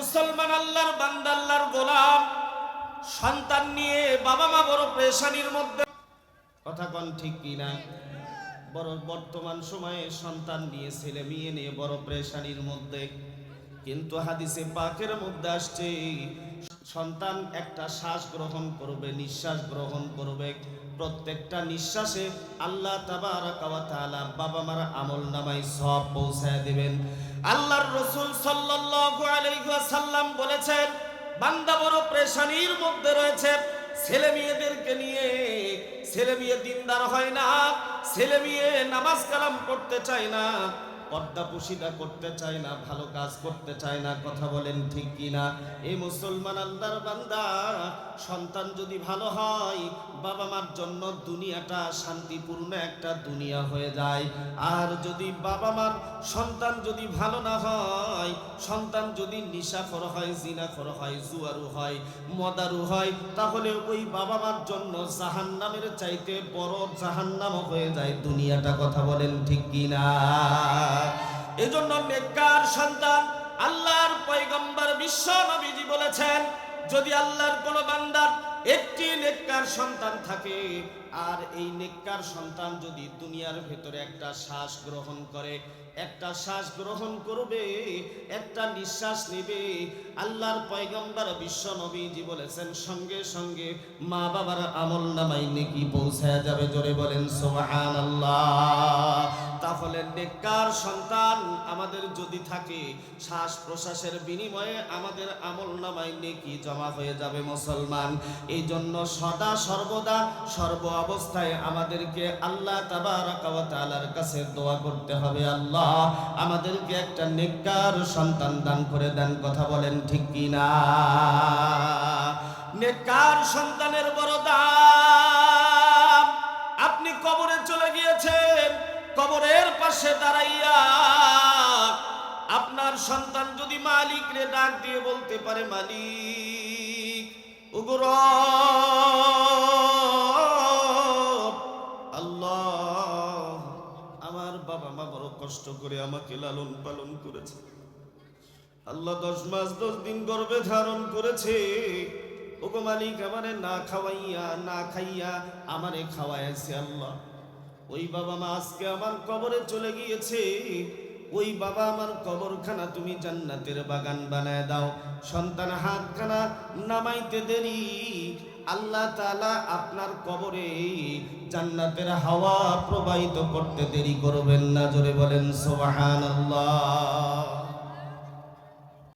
মুসলমান আল্লাহর বান্দা, আল্লাহর গোলাম, সন্তান নিয়ে বাবা মা বড় প্রেশানির মধ্যে। কথা কন ঠিক কিনা বড় বর্তমান সময়ে সন্তান নিয়ে, ছেলে মেয়ে নিয়ে বড় প্রেশানির মধ্যে। কিন্তু হাদিসে পাকের মধ্যে আসছে, সন্তান একটা শ্বাস গ্রহণ করবে, নিঃশ্বাস গ্রহণ করবে। প্রত্যেকটা নিঃশ্বাসে আল্লাহ তাবারাকা ওয়া তাআলা বাবা মার আমল নামায় সব পৌঁছায় দিবেন। আল্লাহর রসুল সাল্লাল্লাহু আলাইহি ওয়াসাল্লাম বলেছেন, বান্দা বড় প্রেশানির মধ্যে রয়েছে, ছেলে মেয়েদেরকে নিয়ে, ছেলে মেয়ে দিনদার হয় না, ছেলে মেয়ে নামাজ কালাম করতে চায় না পর্দা পুশিদা করতে চায় না, ভালো কাজ করতে চায় না, কথা বলেন ঠিক কি না এই মুসলমান আল্লাহর বান্দা, সন্তান যদি ভালো হয়, বাবা মার জন্য দুনিয়াটা শান্তিপূর্ণ একটা দুনিয়া হয়ে যায়। আর যদি বাবা মার সন্তান যদি ভালো না হয়, সন্তান যদি নিশাখর হয়, জিনাখর হয়, জুয়ারু হয়, মদারু হয়, তাহলে ওই বাবা মার জন্য জাহান্নামের চাইতে বড় জাহান্নাম হয়ে যায়। দুনিয়াটা কথা বলেন ঠিক কি না এজন্য নেককার সন্তান আল্লাহর পয়গম্বর বিশ্ব নবীজি বলেছেন, যদি আল্লাহর কোন বান্দার একটি নেককার সন্তান থাকে, আর এই নেককার সন্তান যদি দুনিয়ার ভেতরে একটা শ্বাস গ্রহণ করে, একটা শ্বাস গ্রহণ করবে, একটা নিঃশ্বাস নেবে, আল্লাহর পয়গম্বর বিশ্ব নবীজি বলেছেন, সঙ্গে সঙ্গে মা বাবার আমল নামাই নেকি পৌঁছায় যাবে, জোরে বলেন, সুবহানাল্লাহ। তাহলে নেককার সন্তান আমাদের যদি থাকে শ্বাস প্রশ্বাসের বিনিময়ে আমাদের আমল নামায় নেকি জমা হয়ে যাবে মুসলমান। এই জন্য সদা সর্বদা সর্ব অবস্থায় আমাদেরকে আল্লাহ ওয়া কাছে দোয়া করতে হবে। আল্লাহ, আমাদেরকে একটা নেককার সন্তান দান করে দেন, কথা বলেন ঠিক কি না নেককার সন্তানের বড় দাম। আপনি কবরে চলে পাশে দাঁড়াইয়া আপনার সন্তান যদি মালিক রে ডাক দিয়ে বলতে পারে, মালিক উগ্র আল্লাহ, আমার বাবা মা বড় কষ্ট করে আমাকে লালন পালন করেছে। আল্লাহ দশ মাস, দশ দিন গর্ভে ধারণ করেছে। ওগো মালিক আমারে না খাওয়াইয়া, না খাইয়া আমারে খাওয়াইছে আল্লাহ। ওই বাবা মা আজকে আমার কবরে চলে গিয়েছে। ওই বাবা আমার কবরখানা তুমি জান্নাতের বাগান বানায় দাও। সন্তান হাতখানা নামাইতে দেরি। আল্লাহ তালা আপনার কবরে জান্নাতের হাওয়া প্রবাহিত করতে দেরি করবেন না। জোরে বলেন, সুবহানাল্লাহ।